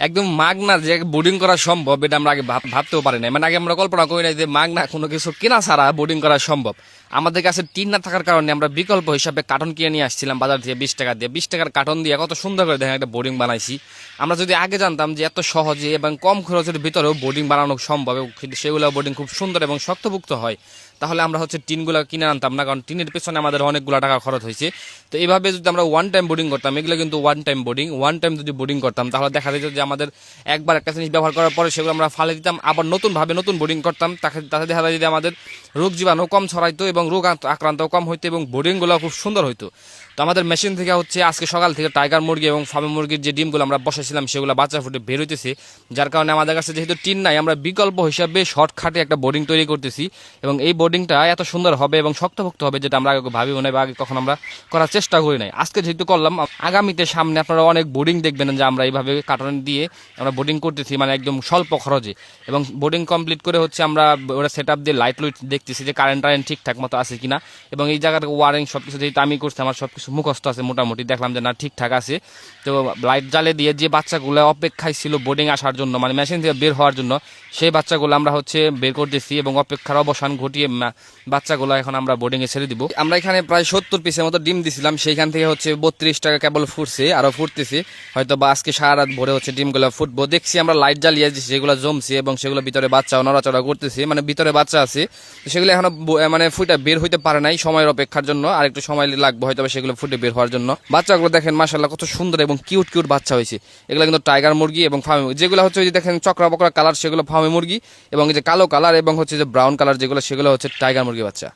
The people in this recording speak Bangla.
একদম মাগনা যে বোর্ডিং করা সম্ভব, এটা আমরা আগে ভাব- ভাবতেও পারি না মানে আগে আমরা কল্পনা করি না যে মাগনা কোনো কিছু কেনা ছাড়া বোর্ডিং করা সম্ভব। আমাদের কাছে টিন না থাকার কারণে আমরা বিকল্প হিসাবে কার্টন কিনে নিয়ে আসছিলাম বাজার থেকে বিশ টাকা দিয়ে। বিশ টাকার কার্টন দিয়ে কত সুন্দর করে দেখেন একটা বোর্ডিং বানাইছি। আমরা যদি আগে জানতাম যে এত সহজে এবং কম খরচের ভিতরেও বোর্ডিং বানানো সম্ভব সেগুলো বোর্ডিং খুব সুন্দর এবং শক্তভুক্ত হয়, তাহলে আমরা হচ্ছে টিনগুলো কিনে আনতাম না, কারণ টিনের পেছনে আমাদের অনেকগুলো টাকা খরচ হয়েছে। তো এইভাবে যদি আমরা ওয়ান টাইম বোর্ডিং করতাম, এগুলো কিন্তু one time boarding one time যদি বোর্ডিং করতাম, তাহলে দেখা যেত যে আমাদের একবার একটা জিনিস ব্যবহার করার পরে সেগুলো আমরা ফালে দিতাম, আবার নতুনভাবে নতুন বোর্ডিং করতাম, তাকে তাতে দেখা যায় যে আমাদের রোগ জীবাণু কম ছড়াইতো এবং রোগ আক্রান্ত- কম হইতো এবং বোর্ডিংগুলো খুব সুন্দর হইতো। তো আমাদের মেশিন থেকে হচ্ছে আজকে সকাল থেকে টাইগার মুরগি এবং ফার্মে মুরগির যে ডিমগুলো আমরা বসেছিলাম সেগুলো বাচ্চা ফুটে বের হইতেছে। যার কারণে আমাদের কাছে যেহেতু টিন নাই, আমরা বিকল্প হিসাবে শর্টকাটে একটা বোর্ডিং তৈরি করতেছি এবং এই বোর্ডিংটা এত সুন্দর হবে এবং শক্তভুক্ত হবে যেটা আমরা আগে ভাবি নাই বা আগে কখন আমরা করার চেষ্টা করি নাই। আজকে যেহেতু করলাম, আগামীতে সামনে আপনারা অনেক বোর্ডিং দেখবেন যে আমরা এইভাবে কার্টন দিয়ে আমরা বোর্ডিং করতেছি মানে একদম স্বল্প খরচে। এবং বোর্ডিং কমপ্লিট করে হচ্ছে আমরা ওরা সেট আপ দিয়ে লাইট লুইট দেখতেছি যে কারেন্ট টারেন্ট ঠিকঠাক মতো আছে কিনা। এবং এই জায়গাটা ওয়ারিং সব কিছু যেহেতু আমি করছি, আমার সব কিছু মুখস্থ আছে মোটামুটি। দেখলাম যে না, ঠিকঠাক আছে। তো লাইট জ্বালে দিয়ে যে বাচ্চাগুলো অপেক্ষায় ছিল বোর্ডিং আসার জন্য মানে মেশিন থেকে বের হওয়ার জন্য, সেই বাচ্চাগুলো আমরা হচ্ছে বের করতেছি এবং অপেক্ষার অবসান ঘটিয়ে বাচ্চাগুলো এখন আমরা বোর্ডিং এ ছেড়ে দিব। আমরা এখানে প্রায় সত্তর পিসের মতো ডিম দিছিলাম, সেইখান থেকে হচ্ছে বত্রিশ টাকা কেবল ফুটছে, আরও ফুটতেছে। হয়তো বা আজকে সারা রাত ভরে হচ্ছে ডিমগুলো ফুটবো। দেখছি আমরা লাইট জ্বালিয়ে যে সেগুলো জমছে এবং সেগুলো ভিতরে বাচ্চা নড়াচড়া করতেছি মানে ভিতরে বাচ্চা আছে সেগুলো এখনও মানে ফুটা বের হইতে পারে নাই সময়ের অপেক্ষার জন্য। আর একটু সময় লাগবে হয়তো সেগুলো ফুটে বের হওয়ার জন্য। বাচ্চাগুলো দেখেন মাসাল্লাহ কত সুন্দর এবং কিউট কিউট বাচ্চা হয়েছে। এগুলো কিন্তু টাইগার মুরগি এবং ফার্মে যেগুলো হচ্ছে যে দেখেন চক্রা বকরা কালার সেগুলো ফার্মে মুরগি এবং যে কালো কালার এবং হচ্ছে যে ব্রাউন কালার যেগুলো, সেগুলো হচ্ছে টাইগার মুরগি বাচ্চা।